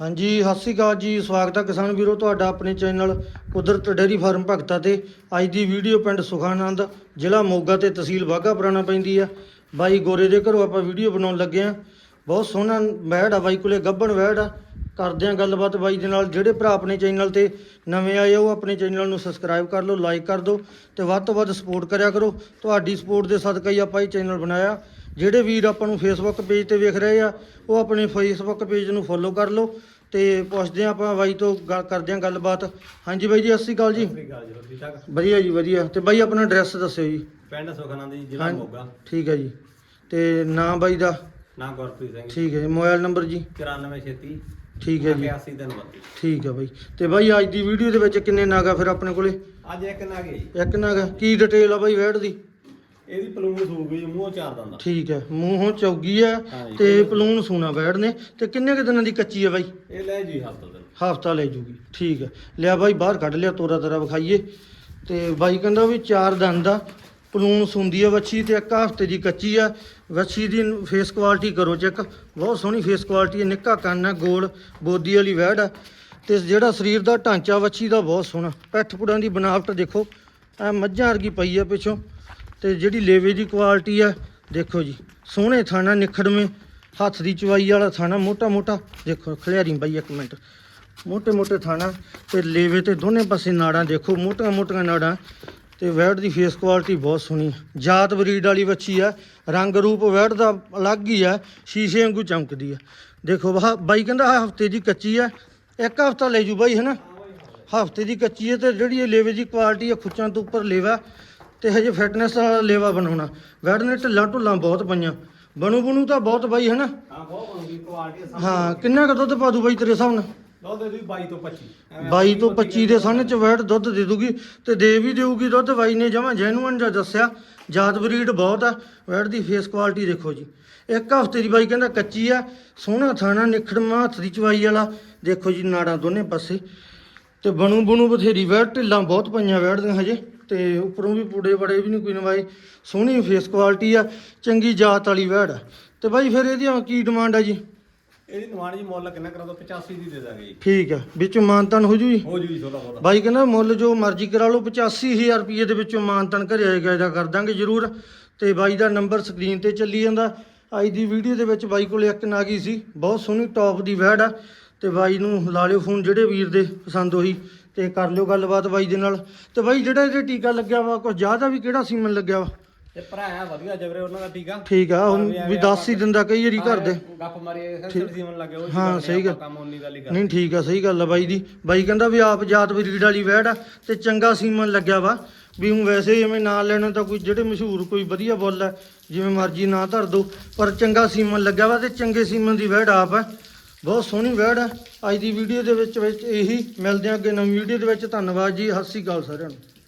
ਹਾਂਜੀ, ਸਤਿ ਸ਼੍ਰੀ ਅਕਾਲ ਜੀ। ਸਵਾਗਤ ਹੈ ਕਿਸਾਨ ਵੀਰੋ ਤੁਹਾਡਾ ਆਪਣੇ ਚੈਨਲ ਕੁਦਰਤ ਡੇਅਰੀ ਫਾਰਮ ਭਗਤਾ ਤੇ। ਅੱਜ ਦੀ ਵੀਡੀਓ ਪਿੰਡ ਸੁਖਾਨੰਦ, ਜ਼ਿਲ੍ਹਾ ਮੋਗਾ ਤੇ ਤਹਿਸੀਲ ਬਾਘਾ ਪੁਰਾਣਾ ਪੈਂਦੀ ਆ। ਬਾਈ ਗੋਰੇ ਦੇ ਘਰੋਂ ਆਪਾਂ ਵੀਡੀਓ ਬਣਾਉਣ ਲੱਗੇ ਆ। ਬਹੁਤ ਸੋਹਣਾ ਵੈੜ ਆ ਬਾਈ ਕੋਲੇ, ਗੱਬਣ ਵੈੜ ਆ। ਕਰਦੇ ਆ ਗੱਲਬਾਤ ਬਾਈ ਦੇ ਨਾਲ। ਜਿਹੜੇ ਭਰਾ ਆਪਣੇ ਚੈਨਲ ਤੇ ਨਵੇਂ ਆਏ ਆ, ਉਹ ਆਪਣੇ ਚੈਨਲ ਨੂੰ ਸਬਸਕ੍ਰਾਈਬ ਕਰ ਲਓ, ਲਾਈਕ ਕਰ ਦਿਓ ਤੇ ਵੱਧ ਤੋਂ ਵੱਧ ਸਪੋਰਟ ਕਰਿਆ ਕਰੋ। ਤੁਹਾਡੀ ਸਪੋਰਟ ਦੇ ਸਦਕਾ ਹੀ ਆਪਾਂ ਇਹ ਚੈਨਲ ਬਣਾਇਆ। ਜਿਹੜੇ ਵੀਰ ਆਪਾਂ ਨੂੰ ਫੇਸਬੁੱਕ ਪੇਜ ਤੇ ਵੇਖ ਰਹੇ ਆ ਉਹ ਆਪਣੇ ਫੇਸਬੁੱਕ ਪੇਜ ਨੂੰ ਫੋਲੋ ਕਰ ਲਓ ਤੇ ਪੁੱਛਦੇ ਆ ਆਪਾਂ ਬਾਈ ਤੋਂ ਗੱਲ ਕਰਦੇ ਆ ਗੱਲਬਾਤ। ਹਾਂਜੀ ਬਾਈ ਜੀ ਸਤਿ ਸ਼੍ਰੀ ਅਕਾਲ ਜੀ। ਵਧੀਆ ਜੀ ਵਧੀਆ। ਤੇ ਬਾਈ ਆਪਣਾ ਐਡਰੈਸ ਦੱਸਿਓ ਜੀ। ਪਿੰਡ ਸੁਖਨੰਦ ਜੀ ਜ਼ਿਲ੍ਹਾ। ਮੋਗਾ। ਠੀਕ ਹੈ ਜੀ। ਤੇ ਨਾਂ ਬਾਈ ਦਾ? ਨਾਮ ਗੁਰਪ੍ਰੀਤ ਸਿੰਘ ਠੀਕ ਹੈ ਜੀ ਮੋਬਾਈਲ ਨੰਬਰ ਜੀ? 9436 ਠੀਕ ਹੈ ਜੀ। 81 ਦਿਨ ਬੱਤੀ। ਠੀਕ ਹੈ ਬਾਈ। ਤੇ ਬਾਈ ਅੱਜ ਦੀ ਵੀਡੀਓ ਦੇ ਵਿੱਚ ਕਿੰਨੇ ਨਾਗਾ ਫਿਰ ਆਪਣੇ ਕੋਲੇ? ਅੱਜ ਇੱਕ ਨਾ ਗਈ ਇੱਕ ਨਾਗਾ। ਕੀ ਡਿਟੇਲ ਆ ਬਾਈ ਵੈੜ ਦੀ? ਇਹਦੀ ਪਲੂਸ ਹੋ ਗਈ ਮੂੰਹ ਚਾਰ ਦੰਦਾ ਠੀਕ ਹੈ ਮੂੰਹੋਂ ਚੌਗੀ ਆ ਹਾਂਜੀ। ਤੇ ਪਲੂਨ ਸੂਣਾ ਵੈੜ ਨੇ। ਤੇ ਕਿੰਨੇ ਕੁ ਦਿਨਾਂ ਦੀ ਕੱਚੀ ਆ ਬਾਈ? ਇਹ ਲੈ ਜੀ ਹਫਤਾ ਦਿਨ ਹਫਤਾ ਲੈ ਜੂਗੀ ਠੀਕ ਹੈ। ਲਿਆ ਬਾਈ ਬਾਹਰ ਕੱਢ ਲਿਆ ਤੋਰਾ ਤਰਾ ਵਿਖਾਈਏ। ਤੇ ਬਾਈ ਕਹਿੰਦਾ ਵੀ ਚਾਰ ਦੰਦ ਆ ਪਲੂਨ ਸੁੰਦੀ ਆ ਵੱਛੀ ਤੇ ਇੱਕ ਹਫ਼ਤੇ ਦੀ ਕੱਚੀ ਆ। ਵੱਛੀ ਦੀ ਫੇਸ ਕੁਆਲਿਟੀ ਕਰੋ ਚੈੱਕ ਬਹੁਤ ਸੋਹਣੀ ਫੇਸ ਕੁਆਲਿਟੀ ਹੈ ਨਿੱਕਾ ਕੰਨ ਆ ਗੋਲ ਬੋਦੀ ਵਾਲੀ ਵੈੜ ਆ। ਤੇ ਜਿਹੜਾ ਸਰੀਰ ਦਾ ਢਾਂਚਾ ਵੱਛੀ ਦਾ ਬਹੁਤ ਸੋਹਣਾ। ਪੈਠ ਪੁੜਾਂ ਦੀ ਬਣਾਵਟ ਦੇਖੋ ਐ ਮੱਝਾਂ ਵਰਗੀ ਪਈ ਆ ਪਿੱਛੋਂ। ਤੇ ਜਿਹੜੀ ਲੇਵੇ ਦੀ ਕੁਆਲਿਟੀ ਆ, ਦੇਖੋ ਜੀ, ਸੋਹਣੇ ਥਾਣਾ ਨਿਖੜਵੇਂ, ਹੱਥ ਦੀ ਚਵਾਈ ਵਾਲਾ ਥਾਣਾ ਮੋਟਾ ਮੋਟਾ, ਦੇਖੋ ਖਲਿਆਰੀ ਬਾਈ ਇੱਕ ਮਿੰਟ, ਮੋਟੇ ਮੋਟੇ ਥਾਣਾ ਤੇ ਲੇਵੇ ਤੇ ਦੋਨੇ ਪਾਸੇ ਨਾੜਾਂ ਦੇਖੋ, ਮੋਟੀਆਂ ਮੋਟੀਆਂ ਨਾੜਾਂ ਤੇ ਵੈਡ ਦੀ ਫੇਸ ਕੁਆਲਿਟੀ ਬਹੁਤ ਸੋਹਣੀ ਜਾਤ ਬਰੀਡ ਵਾਲੀ ਵੱਛੀ ਆ, ਰੰਗ ਰੂਪ ਵੈਡ ਦਾ ਅਲੱਗ ਹੀ ਆ, ਸ਼ੀਸ਼ੇ ਵਾਂਗੂ ਚਮਕਦੀ ਆ। ਦੇਖੋ ਬਾਈ ਕਹਿੰਦਾ ਹਫ਼ਤੇ ਦੀ ਕੱਚੀ ਆ, ਇੱਕ ਹਫਤਾ ਲੈ ਜੂ ਬਾਈ, ਹਨਾ? ਹਫ਼ਤੇ ਦੀ ਕੱਚੀ ਹੈ ਤੇ ਜਿਹੜੀ ਇਹ ਲੇਵੇ ਦੀ ਕੁਆਲਿਟੀ ਆ, ਖੁੱਚਾਂ ਤੋਂ ਉੱਪਰ ਲੇਵਾ ਤੇ ਹਜੇ ਫਿਟਨੈਸ ਵਾਲਾ ਲੇਵਾ ਬਣਾਉਣਾ। ਵੈੜ ਨੇ ਢਿੱਲਾਂ ਢੁੱਲਾਂ ਬਹੁਤ ਪਈਆਂ। ਬਣੂ ਬਣੂ ਤਾਂ ਬਹੁਤ ਬਾਈ ਹਨਾ ਹਾਂ ਬਹੁਤ ਬਣੂਗੀ ਕੁਆਲਿਟੀ ਹਾਂ ਕਿੰਨਾ ਕੁ ਦੁੱਧ ਪਾ ਦੂ ਬਾਈ ਤੇਰੇ ਹਿਸਾਬ ਨਾਲ? ਦੁੱਧ ਦੇ 22 ਤੋਂ 25 ਐਵੇਂ 22 ਤੋਂ 25 ਦੇ ਸਾਹਮਣੇ ਚ ਵੈਟ ਦੁੱਧ ਦੇ ਦੂਗੀ ਤੇ ਦੇ ਵੀ ਦੇਊਗੀ ਦੁੱਧ। ਬਾਈ ਨੇ ਜਮਾ ਜੈਨੂਅਨ ਜਿਹਾ ਦੱਸਿਆ ਜਾਤ ਬਰੀਡ ਬਹੁਤ ਆ। ਵੈਟ ਦੀ ਫੇਸ ਕੁਆਲਿਟੀ ਦੇਖੋ ਜੀ। ਇੱਕ ਹਫ਼ਤੇ ਦੀ ਬਾਈ ਕਹਿੰਦਾ ਕੱਚੀ ਆ ਸੋਹਣਾ ਥਾਣਾ ਨਿਖੜਮਾ ਹੱਥ ਦੀ ਚਵਾਈ ਵਾਲਾ। ਦੇਖੋ ਜੀ ਨਾੜਾਂ ਦੋਨੇ ਪਾਸੇ। ਤੇ ਬਣੂ ਬਣੂ ਬਥੇਰੀ ਵੈਟ ਢਿੱਲਾਂ ਬਹੁਤ ਪਈਆਂ ਵੈਟ ਦੀਆਂ ਹਜੇ। ਤੇ ਉੱਪਰੋਂ ਵੀ ਪੂੜੇ ਬੜੇ ਵੀ ਨਹੀਂ ਕੋਈ ਨਵਾਈ ਸੋਹਣੀ ਫੇਸ ਕੁਆਲਿਟੀ ਆ ਚੰਗੀ ਜਾਤ ਵਾਲੀ ਵੈੜ ਆ। ਤੇ ਬਾਈ ਫਿਰ ਇਹਦੀ ਕੀ ਡਿਮਾਂਡ ਆ ਜੀ? ਇਹਦੀ ਨਿਵਾਣ ਜੀ ਮੁੱਲ ਕਿੰਨਾ ਕਰਾ ਦੋ 85 ਦੀ ਦੇ ਦਾਂਗੇ ਜੀ। ਠੀਕ ਆ ਵਿੱਚੋਂ ਮਾਨਤਨ ਹੋ ਜੂ ਜੀ? ਹੋ ਜੂ ਜੀ ਥੋੜਾ ਬਹੁਤਾ ਬਾਈ ਕਹਿੰਦਾ ਮੁੱਲ ਜੋ ਮਰਜ਼ੀ ਕਰਾ ਲਓ 85000 ਰੁਪਏ ਦੇ ਵਿੱਚੋਂ ਮਾਨਤਨ ਘਰੇ ਆਏਗਾ ਇਹਦਾ ਕਰ ਦਾਂਗੇ ਜ਼ਰੂਰ। ਤੇ ਬਾਈ ਦਾ ਨੰਬਰ ਸਕਰੀਨ ਤੇ ਚੱਲੀ ਜਾਂਦਾ। ਅੱਜ ਦੀ ਵੀਡੀਓ ਦੇ ਵਿੱਚ ਬਾਈ ਕੋਲੇ ਇੱਕ ਨਾਗੀ ਸੀ ਬਹੁਤ ਸੋਹਣੀ ਟੌਪ ਦੀ ਵੈੜ ਆ। ਤੇ ਬਾਈ ਨੂੰ ਲਾ ਲਿਓ ਫੋਨ ਜਿਹੜੇ ਵੀਰ ਦੇ ਪਸੰਦ ਹੋਈ ਤੇ ਕਰ ਲਿਓ ਗੱਲਬਾਤ ਬਾਈ ਦੇ ਨਾਲ। ਤੇ ਬਾਈ ਜਿਹੜਾ ਇਹਦੇ ਟੀਕਾ ਲੱਗਿਆ ਵਾ ਕੁਝ ਜ਼ਿਆਦਾ ਵੀ ਕਿਹੜਾ ਸੀਮਨ ਲੱਗਿਆ ਵਾ? ਤੇ ਭਰਾ ਆ ਵਧੀਆ ਜਬਰੇ ਉਹਨਾਂ ਦਾ ਟੀਕਾ। ਠੀਕ ਆ ਹੁਣ ਵੀ ਦੱਸ ਹੀ ਦਿੰਦਾ ਕਈ ਵਾਰੀ ਘਰ ਦੇ। ਗੱਪ ਮਾਰੀ ਸੈਂਸਰ ਸੀਮਨ ਲੱਗੇ ਉਹ ਹਾਂ, ਸਹੀ ਗੱਲ। ਕੰਮ ਉਨੀ ਹੀ ਨਹੀਂ ਠੀਕ ਆ ਸਹੀ ਗੱਲ ਆ ਬਾਈ ਦੀ। ਬਾਈ ਕਹਿੰਦਾ ਵੀ ਆਪ ਜਾਤ ਬਰੀਡ ਵਾਲੀ ਵੈੜ ਆ ਤੇ ਚੰਗਾ ਸੀਮਨ ਲੱਗਿਆ ਵਾ। ਵੀ ਹੁਣ ਵੈਸੇ ਹੀ ਐਵੇਂ ਨਾਂ ਲੈਣਾ ਤਾਂ ਕੋਈ ਜਿਹੜੇ ਮਸ਼ਹੂਰ ਕੋਈ ਵਧੀਆ ਬੁੱਲ ਆ ਜਿਵੇਂ ਮਰਜ਼ੀ ਨਾਂ ਧਰ ਦੋ ਪਰ ਚੰਗਾ ਸੀਮਨ ਲੱਗਿਆ ਵਾ ਤੇ ਚੰਗੇ ਸੀਮਨ ਦੀ ਵੈੜ ਆਪ ਆ। ਬਹੁਤ ਸੋਹਣੀ ਵੈੜ ਹੈ ਅੱਜ ਦੀ ਵੀਡੀਓ ਦੇ ਵਿੱਚ ਵਿੱਚ ਇਹੀ ਮਿਲਦੇ ਹਾਂ ਅੱਗੇ ਨਵੀਂ ਵੀਡੀਓ ਦੇ ਵਿੱਚ। ਧੰਨਵਾਦ ਜੀ, ਸਤਿ ਸ਼੍ਰੀ ਅਕਾਲ ਸਾਰਿਆਂ ਨੂੰ।